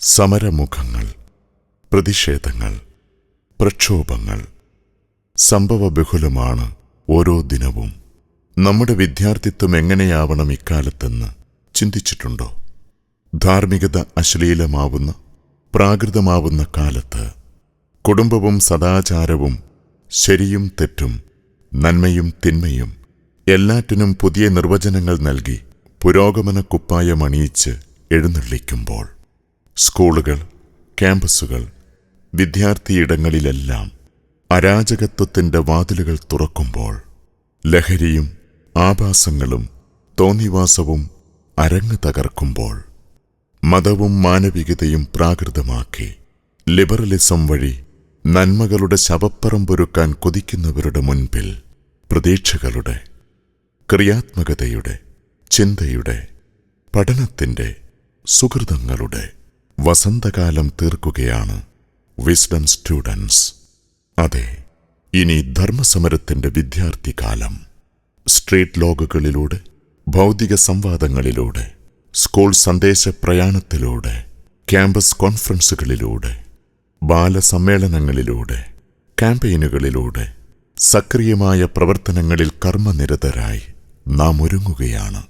സമരമുഖങ്ങൾ പ്രതിഷേധങ്ങൾ പ്രക്ഷോഭങ്ങൾ സംഭവബഹുലമാണ് ഓരോ ദിനവും. നമ്മുടെ വിദ്യാർത്ഥിത്വം എങ്ങനെയാവണം ഇക്കാലത്തെന്ന് ചിന്തിച്ചിട്ടുണ്ടോ? ധാർമ്മികത അശ്ലീലമാവുന്ന പ്രാകൃതമാവുന്ന കാലത്ത് കുടുംബവും സദാചാരവും ശരിയും തെറ്റും നന്മയും തിന്മയും എല്ലാറ്റിനും പുതിയ നിർവചനങ്ങൾ നൽകി പുരോഗമന കുപ്പായമണിയിച്ച് എഴുന്നള്ളിക്കുമ്പോൾ സ്കൂളുകൾ ക്യാമ്പസുകൾ വിദ്യാർത്ഥിയിടങ്ങളിലെല്ലാം അരാജകത്വത്തിന്റെ വാതിലുകൾ തുറക്കുമ്പോൾ ലഹരിയും ആഭാസങ്ങളും തോന്നിവാസവും അരങ്ങ് തകർക്കുമ്പോൾ മതവും മാനവികതയും പ്രാകൃതമാക്കി ലിബറലിസം വഴി നന്മകളുടെ ശവപ്പറമ്പൊരുക്കാൻ കൊതിക്കുന്നവരുടെ മുൻപിൽ പ്രതീക്ഷകളുടെ ക്രിയാത്മകതയുടെ ചിന്തയുടെ പഠനത്തിന്റെ സുഹൃതങ്ങളുടെ വസന്തകാലം തീർക്കുകയാണ്. വിസ്ഡം സ്റ്റുഡൻസ് അതെ ഇനി ധർമ്മസമരത്തിന്റെ വിദ്യാർത്ഥികാലം സ്ട്രീറ്റ് ലോഗുകളിലൂടെ ഭൗതിക സംവാദങ്ങളിലൂടെ സ്കൂൾ സന്ദേശ പ്രയാണത്തിലൂടെ ക്യാമ്പസ് കോൺഫറൻസുകളിലൂടെ ബാലസമ്മേളനങ്ങളിലൂടെ ക്യാമ്പയിനുകളിലൂടെ സക്രിയമായ പ്രവർത്തനങ്ങളിൽ കർമ്മനിരതരായി നാം ഒരുങ്ങുകയാണ്.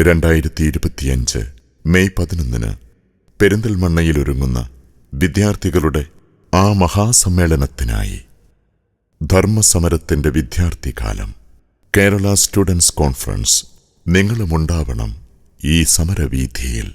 രണ്ടായിരത്തി ഇരുപത്തിയഞ്ച് മെയ് പതിനൊന്നിന് പെരിന്തൽമണ്ണയിൽ ഒരുങ്ങുന്ന വിദ്യാർത്ഥികളുടെ ആ മഹാസമ്മേളനത്തിനായി ധർമ്മസമരത്തിന്റെ വിദ്യാർത്ഥികാലം കേരള സ്റ്റുഡൻസ് കോൺഫറൻസ് നിങ്ങളുമുണ്ടാവണം ഈ സമരവീഥിയിൽ.